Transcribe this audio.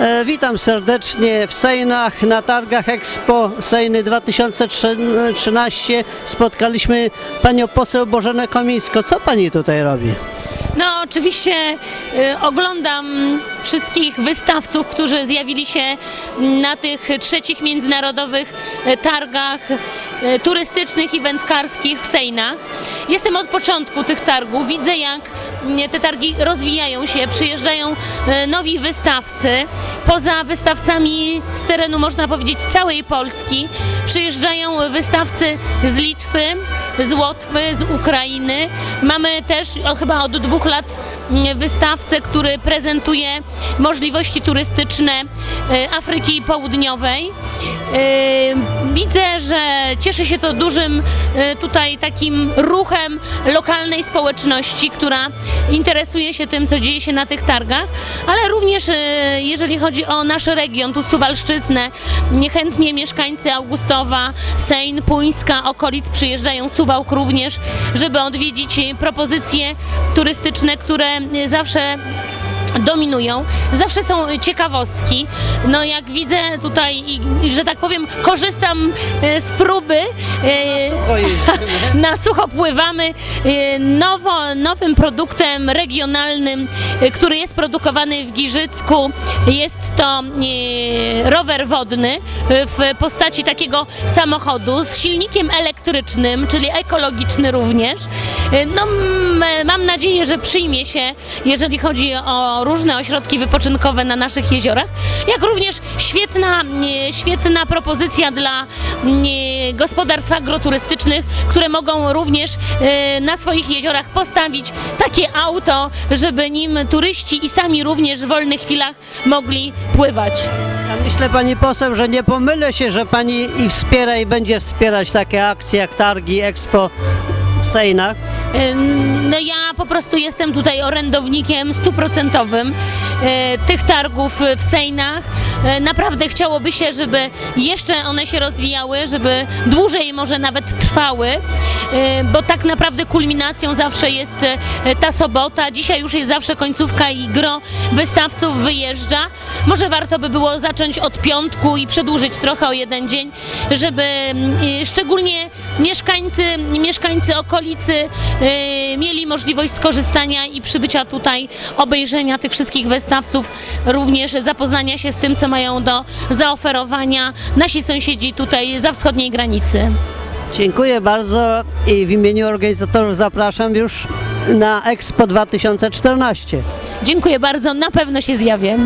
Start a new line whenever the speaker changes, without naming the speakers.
E, Witam serdecznie w Sejnach na targach Expo Sejny 2013. Spotkaliśmy panią poseł Bożenę Komińską. Co pani tutaj robi?
No oczywiście y, oglądam wszystkich wystawców, którzy zjawili się na tych trzecich międzynarodowych y, targach y, turystycznych i wędkarskich w Sejnach. Jestem od początku tych targów, widzę jak te targi rozwijają się, przyjeżdżają y, nowi wystawcy. Poza wystawcami z terenu, można powiedzieć, całej Polski, przyjeżdżają wystawcy z Litwy, z Łotwy, z Ukrainy. Mamy też o, chyba od dwóch lat wystawcę, który prezentuje możliwości turystyczne e, Afryki Południowej. E, Widzę, że cieszy się to dużym e, tutaj takim ruchem lokalnej społeczności, która interesuje się tym, co dzieje się na tych targach, ale również e, jeżeli chodzi o nasz region, tu Suwalszczyznę, niechętnie mieszkańcy Augustowa, Sejn, Puńska, okolic przyjeżdżają, Suwałk również, żeby odwiedzić propozycje turystyczne, które zawsze dominują. Zawsze są ciekawostki. No jak widzę tutaj, że tak powiem, korzystam e, z próby. e, na sucho pływamy e, nowo, nowym produktem regionalnym, który jest produkowany w Giżycku. Jest to rower wodny w postaci takiego samochodu z silnikiem elektrycznym, czyli ekologiczny również. No, mam nadzieję, że przyjmie się, jeżeli chodzi o różne ośrodki wypoczynkowe na naszych jeziorach, jak również świetna, e, świetna propozycja dla e, gospodarstw agroturystycznych, które mogą również e, na swoich jeziorach postawić takie auto, żeby nim turyści i sami również w wolnych chwilach mogli pływać.
Ja myślę pani poseł, że nie pomylę się, że pani i wspiera i będzie wspierać takie akcje jak targi Expo w Sejnach.
No ja po prostu jestem tutaj orędownikiem stuprocentowym tych targów w Sejnach. E, Naprawdę chciałoby się, żeby jeszcze one się rozwijały, żeby dłużej może nawet trwały, e, bo tak naprawdę kulminacją zawsze jest e, ta sobota. Dzisiaj już jest zawsze końcówka i gro wystawców wyjeżdża. Może warto by było zacząć od piątku i przedłużyć trochę o jeden dzień, żeby mm, e, szczególnie mieszkańcy, mieszkańcy okolicy e, mieli możliwość skorzystania i przybycia tutaj, obejrzenia tych wszystkich wystawców, również zapoznania się z tym, co mają do zaoferowania nasi sąsiedzi tutaj za wschodniej granicy.
Dziękuję bardzo i w imieniu organizatorów zapraszam już na Expo 2014.
Dziękuję bardzo, na pewno się zjawię.